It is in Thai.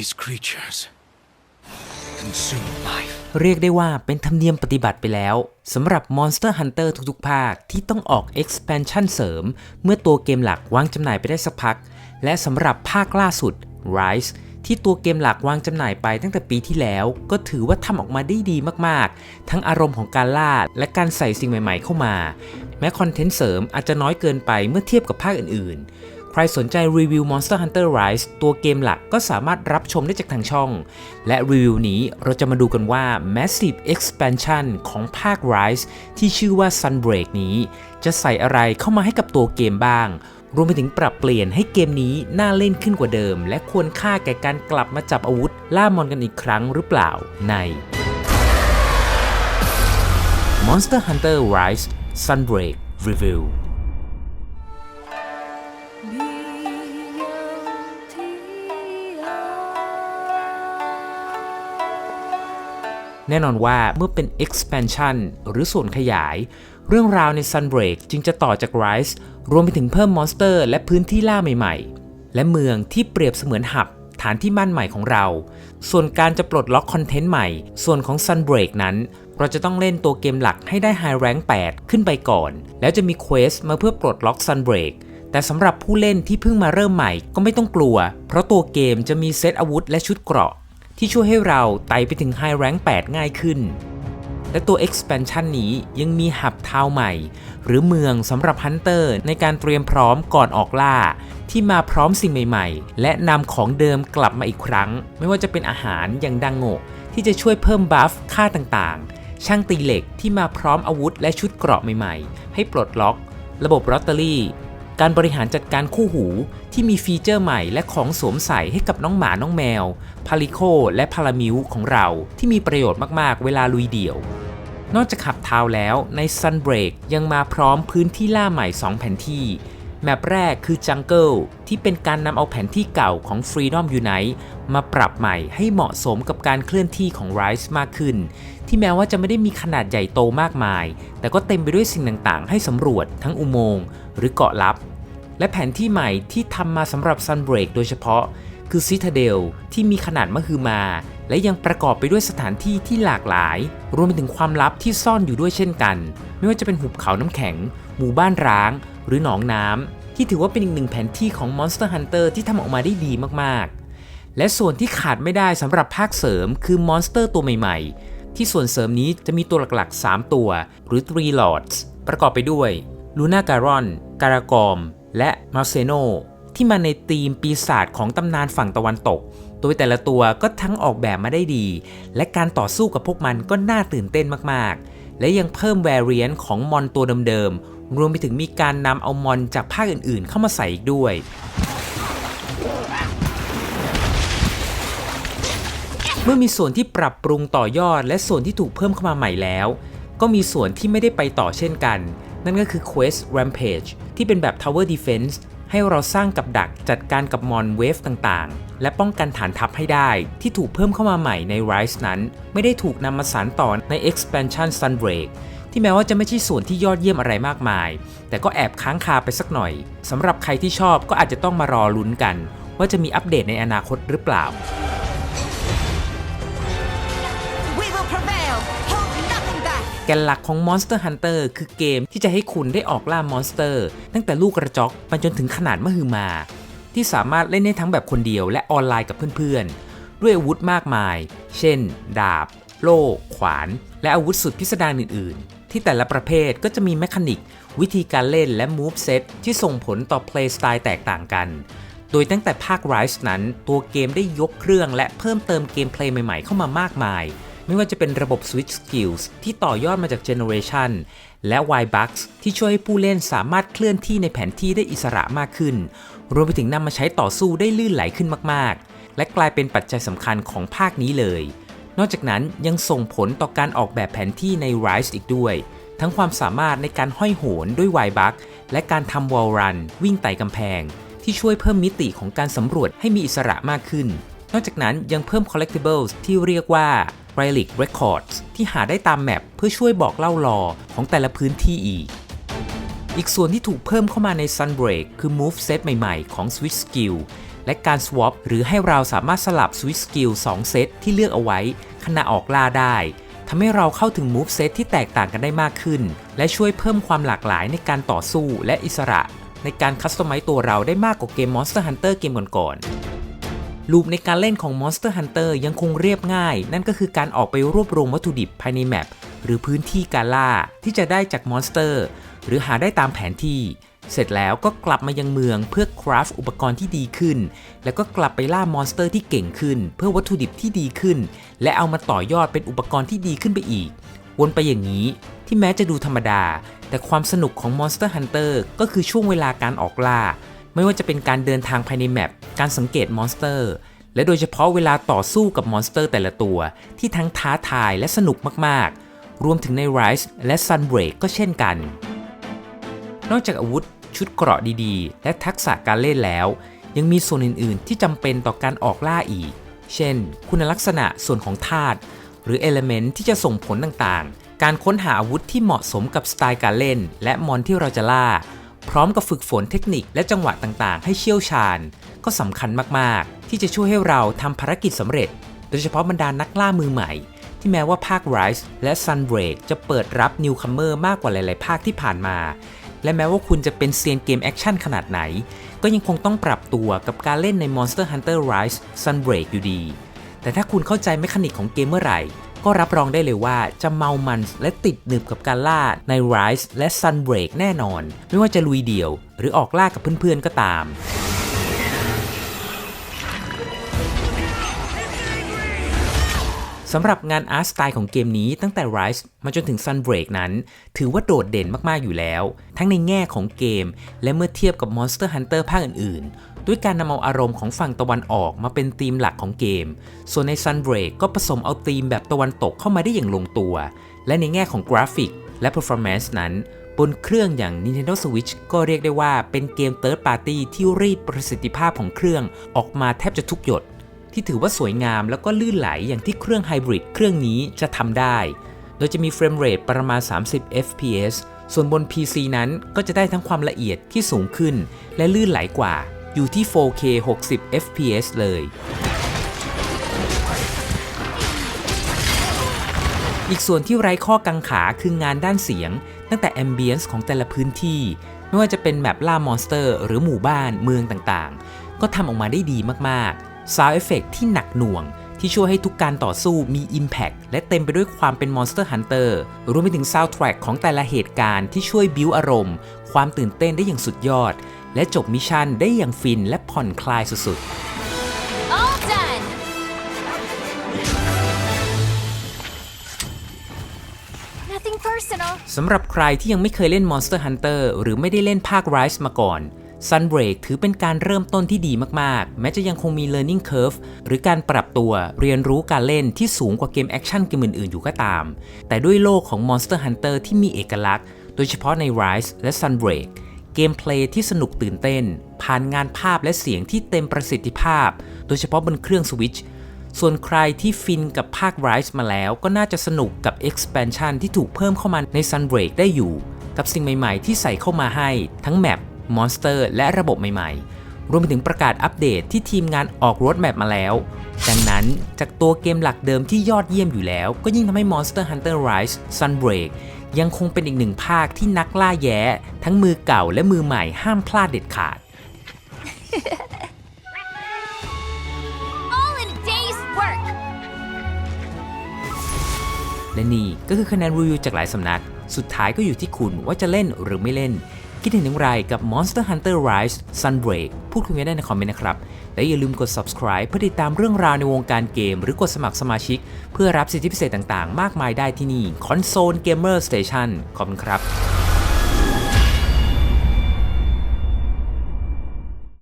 These creatures consume life. เรียกได้ว่าเป็นธรรมเนียมปฏิบัติไปแล้วสำหรับ Monster Hunter ทุกๆ ภาคที่ต้องออก expansion เสริม เมื่อตัวเกมหลักวางจำหน่ายไปได้สักพัก และสำหรับภาคล่าสุด Rise ที่ตัวเกมหลักวางจำหน่ายไปตั้งแต่ปีที่แล้ว ก็ถือว่าทำออกมาได้ดีมากๆ ทั้งอารมณ์ของการล่าและการใส่สิ่งใหม่ๆเข้ามา แม้คอนเทนต์เสริมอาจจะน้อยเกินไปเมื่อเทียบกับภาคอื่นๆ ใครสนใจรีวิว Monster Hunter Rise ตัวเกมหลักก็สามารถรับชมได้จากทางช่อง และรีวิวนี้เราจะมาดูกันว่า Massive Expansion ของภาค Rise ที่ชื่อว่า Sunbreak นี้ จะใส่อะไรเข้ามาให้กับตัวเกมบ้าง รวมไปถึงปรับเปลี่ยนให้เกมนี้น่าเล่นขึ้นกว่าเดิม และควรค่าแก่การกลับมาจับอาวุธ ล่ามอนกันอีกครั้งหรือเปล่าใน Monster Hunter Rise Sunbreak Review แน่นอนว่าเมื่อเป็น expansion หรือส่วนขยาย เรื่องราวใน Sunbreak จึงจะต่อจาก Rise รวมไปถึงเพิ่มมอนสเตอร์และพื้นที่ล่าใหม่ๆ และเมืองที่เปรียบเสมือนหับฐานที่มั่นใหม่ของเรา ส่วนการจะปลดล็อกคอนเทนต์ใหม่ ส่วนของ Sunbreak นั้น เราจะต้องเล่นตัวเกมหลักให้ได้ High Rank 8 ขึ้นไปก่อน แล้วจะมีเควสมาเพื่อปลดล็อก Sunbreak แต่สำหรับผู้เล่นที่เพิ่งมาเริ่มใหม่ก็ไม่ต้องกลัว เพราะตัวเกมจะมีเซตอาวุธและชุดเกราะ ที่ช่วยให้เราไต่ไปถึง High Rank 8 ง่ายขึ้น และตัว expansion นี้ยังมีหับทาวใหม่ หรือเมืองสำหรับฮันเตอร์ในการเตรียมพร้อมก่อนออกล่า ที่มาพร้อมสิ่งใหม่ๆ และนำของเดิมกลับมาอีกครั้ง ไม่ว่าจะเป็นอาหารอย่างดังโงะที่จะช่วยเพิ่มบัฟค่าต่างๆ ช่างตีเหล็กที่มาพร้อมอาวุธและชุดเกราะใหม่ๆ ให้ปลดล็อก ระบบลอตเตอรี่ การบริหารจัดการคู่หู ที่มีฟีเจอร์ใหม่และของสวมใส่ให้กับน้องหมาน้องแมว พาริโคและพารามิวของเราที่มีประโยชน์มากๆ เวลาลุยเดี่ยว นอกจากขับเท้าแล้วใน Sunbreak ยังมาพร้อมพื้นที่ล่าใหม่ 2 แผนที่ แมปแรกคือ Jungle ที่เป็นการนำเอาแผนที่เก่าของ Freedom Unite มาปรับใหม่ให้เหมาะสมกับการเคลื่อนที่ของ Rise มากขึ้น ที่แม้ว่าจะไม่ได้มีขนาดใหญ่โตมากมาย แต่ก็เต็มไปด้วยสิ่งต่างๆ ให้สำรวจทั้งอุโมงค์หรือเกาะลับ และแผนที่ใหม่ที่ทำมาสำหรับ Sunbreak โดยเฉพาะ คือ Citadel ที่มีขนาดมหึมา และยังประกอบไปด้วยสถานที่ที่หลากหลาย รวมไปถึงความลับที่ซ่อนอยู่ด้วยเช่นกัน ไม่ว่าจะเป็นหุบเขาน้ำแข็ง หมู่บ้านร้าง หรือหนองน้ำที่ถือว่าเป็นอีกหนึ่งแผนที่ของ Monster Hunter ที่ทำออกมาได้ดีมากๆ และส่วนที่ขาดไม่ได้สำหรับภาคเสริม คือมอนสเตอร์ตัวใหม่ ๆ ที่ส่วนเสริมนี้จะมีตัวหลักๆ 3 ตัว หรือ Three Lords ประกอบไปด้วยลูน่าการอนการากอม และมาเซโนที่มาในธีมปีศาจของตำนานฝั่งตะวันตก โดยแต่ละตัวก็ทั้งออกแบบมาได้ดี และการต่อสู้กับพวกมันก็น่าตื่นเต้นมากๆ และยังเพิ่มแวร i ยนของมอนตัวเดิมๆ รวมไปถึงมีการนำเอามอนจากภาคอื่นๆ เข้ามาใส่อีกด้วย เมื่อมีส่วนที่ปรับปรุงต่อยอด และส่วนที่ถูกเพิ่มเข้ามาใหม่แล้ว ก็มีส่วนที่ไม่ได้ไปต่อเช่นกัน นั่นก็คือ Quest Rampage ที่เป็นแบบ Tower Defense ให้เราสร้างกับดักจัดการกับมอนเวฟต่างๆ และป้องกันฐานทัพให้ได้ ที่ถูกเพิ่มเข้ามาใหม่ใน Rise นั้น ไม่ได้ถูกนำมาสานต่อใน Expansion Sunbreak ที่แม้ว่าจะไม่ใช่ส่วนที่ยอดเยี่ยมอะไรมากมาย แต่ก็แอบค้างคาไปสักหน่อยสำหรับใครที่ชอบก็อาจจะต้องมารอลุ้นกัน ว่าจะมีอัปเดตในอนาคตหรือเปล่า แกนหลักของ Monster Hunter คือเกมที่จะให้คุณได้ออกล่ามอนสเตอร์ ตั้งแต่ลูกกระจอกไปจนถึงขนาดมหึมา ที่สามารถเล่นได้ทั้งแบบคนเดียวและออนไลน์กับเพื่อนๆ ด้วยอาวุธมากมาย เช่น ดาบ โล่ ขวาน และอาวุธสุดพิสดารอื่น ๆ ที่แต่ละประเภทก็จะมีแมคานิก วิธีการเล่นและ Move Set ที่ส่งผลต่อ Play Style แตกต่างกันโดยตั้งแต่ภาค Rise นั้น ตัวเกมได้ยกเครื่องและเพิ่มเติมเกมเพลย์ใหม่ๆเข้ามามากมาย ไม่ว่าจะเป็นระบบ Switch Skills ที่ต่อยอดมาจาก Generation และ Y-Bucks ที่ช่วยให้ผู้เล่นสามารถเคลื่อนที่ในแผนที่ได้อิสระมากขึ้น รวมไปถึงนำมาใช้ต่อสู้ได้ลื่นไหลขึ้นมากๆ และกลายเป็นปัจจัยสำคัญของภาคนี้เลย นอกจากนั้นยังส่งผลต่อการออกแบบแผนที่ใน Rise อีกด้วย ทั้งความสามารถในการห้อยโหนด้วย Y-Buck และการทำ Wall Run วิ่งไต่กำแพง ที่ช่วยเพิ่มมิติของการสำรวจให้มีอิสระมากขึ้นนอกจากนั้นยังเพิ่ม collectibles ที่เรียกว่า Relic Records ที่หาได้ตามแมปเพื่อช่วยบอกเล่ารอของแต่ละพื้นที่อีก อีกส่วนที่ถูกเพิ่มเข้ามาใน Sunbreak คือ Move Set ใหม่ๆ ของ Switch Skill และการ swap หรือให้เราสามารถสลับ switch skill 2 เซตที่เลือกเอาไว้ขณะออกล่าได้ทำให้เราเข้าถึง move set ที่แตกต่างกันได้มากขึ้น และช่วยเพิ่มความหลากหลายในการต่อสู้และอิสระ ในการคัสตอมไมซ์ตัวเราได้มากกว่าเกม Monster Hunter เกมก่อนๆ ลูปในการเล่นของ Monster Hunter ยังคงเรียบง่าย นั่นก็คือการออกไปรวบรวมวัตถุดิบภายในแมปหรือพื้นที่การล่าที่จะได้จากมอนสเตอร์ หรือหาได้ตามแผนที่ เสร็จแล้วก็กลับมายังเมืองเพื่อคราฟอุปกรณ์ที่ดีขึ้น แล้วก็กลับไปล่ามอนสเตอร์ที่เก่งขึ้น เพื่อวัตถุดิบที่ดีขึ้น และเอามาต่อยอดเป็นอุปกรณ์ที่ดีขึ้นไปอีก วนไปอย่างนี้ที่แม้จะดูธรรมดา แต่ความสนุกของ Monster Hunter ก็คือช่วงเวลาการออกล่า ไม่ว่าจะเป็นการเดินทางภายในแมป การสังเกตมอนสเตอร์ และโดยเฉพาะเวลาต่อสู้กับมอนสเตอร์แต่ละตัว ที่ทั้งท้าทายและสนุกมากๆ รวมถึงใน Rise และ Sunbreak ก็เช่นกัน นอกจากอาวุธ ชุดเกราะดีๆ และทักษะการเล่นแล้ว ยังมีส่วนอื่นๆ ที่จำเป็นต่อการออกล่าอีก เช่น คุณลักษณะส่วนของธาตุหรือเอลเมนต์ที่จะส่งผลต่างๆ การค้นหาอาวุธที่เหมาะสมกับสไตล์การเล่น และมอนที่เราจะล่า พร้อมกับฝึกฝนเทคนิคและจังหวะต่างๆ ให้เชี่ยวชาญ ก็สำคัญมากๆ ที่จะช่วยให้เราทำภารกิจสำเร็จ โดยเฉพาะบรรดานักล่ามือใหม่ ที่แม้ว่าภาค Rise และ Sunbreak จะเปิดรับนิวคัมเมอร์มากกว่าหลาย ๆ ภาคที่ผ่านมา และแม้ว่าคุณจะเป็นเซียนเกมแอคชั่นขนาดไหน ก็ยังคงต้องปรับตัวกับการเล่นใน Monster Hunter Rise Sunbreak อยู่ดี แต่ถ้าคุณเข้าใจแมคานิกของเกมเมื่อไหร่ ก็รับรองได้เลยว่าจะเมามันและติดหนึบกับการล่าใน Rise และ Sunbreak แน่นอน ไม่ว่าจะลุยเดี่ยว หรือออกล่ากับเพื่อนๆก็ตาม สำหรับงานอาร์ตสไตล์ของเกมนี้ตั้งแต่ Rise มาจนถึง Sunbreak นั้น ถือว่าโดดเด่นมาก ๆ อยู่แล้ว ทั้งในแง่ของเกม และเมื่อเทียบกับ Monster Hunter ภาคอื่น ๆ ด้วยการนำเอาอารมณ์ของฝั่งตะวันออกมาเป็นธีมหลักของเกม ส่วนใน Sunbreak ก็ผสมเอาธีมแบบตะวันตกเข้ามาได้อย่างลงตัว และในแง่ของกราฟิกและ performance นั้นบนเครื่องอย่าง Nintendo Switch ก็เรียกได้ว่าเป็นเกม Third Party ที่รีดประสิทธิภาพของเครื่องออกมาแทบจะทุกหยด ที่ถือว่าสวยงามแล้วก็ลื่นไหลอย่างที่เครื่องไฮบริดเครื่องนี้จะทำได้ โดยจะมีเฟรมเรทประมาณ 30 fps ส่วนบน PC นั้นก็จะได้ทั้งความละเอียดที่สูงขึ้น และลื่นไหลกว่า อยู่ที่ 4K 60 fps เลย อีกส่วนที่ไร้ข้อกังขาคืองานด้านเสียง ตั้งแต่ Ambience ของแต่ละพื้นที่ ไม่ว่าจะเป็นแมปล่ามอนสเตอร์ หรือหมู่บ้านเมืองต่างๆ ก็ทำออกมาได้ดีมากๆ Sound Effect ที่หนักหน่วง ที่ช่วยให้ทุกการต่อสู้มี Impact และเต็มไปด้วยความเป็น Monster Hunter รวมไปถึง Soundtrack ของแต่ละเหตุการณ์ที่ช่วยบิวอารมณ์ ความตื่นเต้นได้อย่างสุดยอด และจบมิชชั่นได้อย่างฟินและผ่อนคลายสุดๆ All done. Nothing personal. สำหรับใครที่ยังไม่เคยเล่น Monster Hunter หรือไม่ได้เล่นภาค Rise มาก่อน Sunbreak ถือเป็นการเริ่มต้นที่ดีมากๆ แม้จะยังคงมี learning curve หรือการปรับตัวเรียนรู้การเล่นที่สูงกว่าเกมแอคชั่นเกมอื่นๆ อยู่ก็ตาม แต่ด้วยโลกของ Monster Hunter ที่มีเอกลักษณ์ โดยเฉพาะใน Rise และ Sunbreak เกมเพลย์ที่สนุกตื่นเต้น ผ่านงานภาพและเสียงที่เต็มประสิทธิภาพ โดยเฉพาะบนเครื่อง Switch ส่วนใครที่ฟินกับภาค Rise มาแล้วก็น่าจะสนุกกับ expansion ที่ถูกเพิ่มเข้ามาใน Sunbreak ได้อยู่ กับสิ่งใหม่ๆ ที่ใส่เข้ามาให้ทั้งแมป มอนสเตอร์และระบบใหม่ๆ รวมไปถึงประกาศอัปเดตที่ทีมงานออกรถแมปมาแล้ว ดังนั้นจากตัวเกมหลักเดิมที่ยอดเยี่ยมอยู่แล้ว ก็ยิ่งทำให้ Monster Hunter Rise Sunbreak ยังคงเป็นอีกหนึ่งภาคที่นักล่าแย้ ทั้งมือเก่าและมือใหม่ห้ามพลาดเด็ดขาด All in a day's work. และนี่ก็คือคะแนนรีวิวจากหลายสำนัก สุดท้ายก็อยู่ที่คุณว่าจะเล่นหรือไม่เล่น คิดเห็นอย่างไรกับ Monster Hunter Rise Sunbreak พูดคุยกันได้ในคอมเมนต์นะครับ และอย่าลืมกด subscribe เพื่อติดตามเรื่องราวในวงการเกม หรือกดสมัครสมาชิก เพื่อรับสิทธิพิเศษต่างๆ มากมายได้ที่นี่ Console Gamer Station ขอบคุณครับ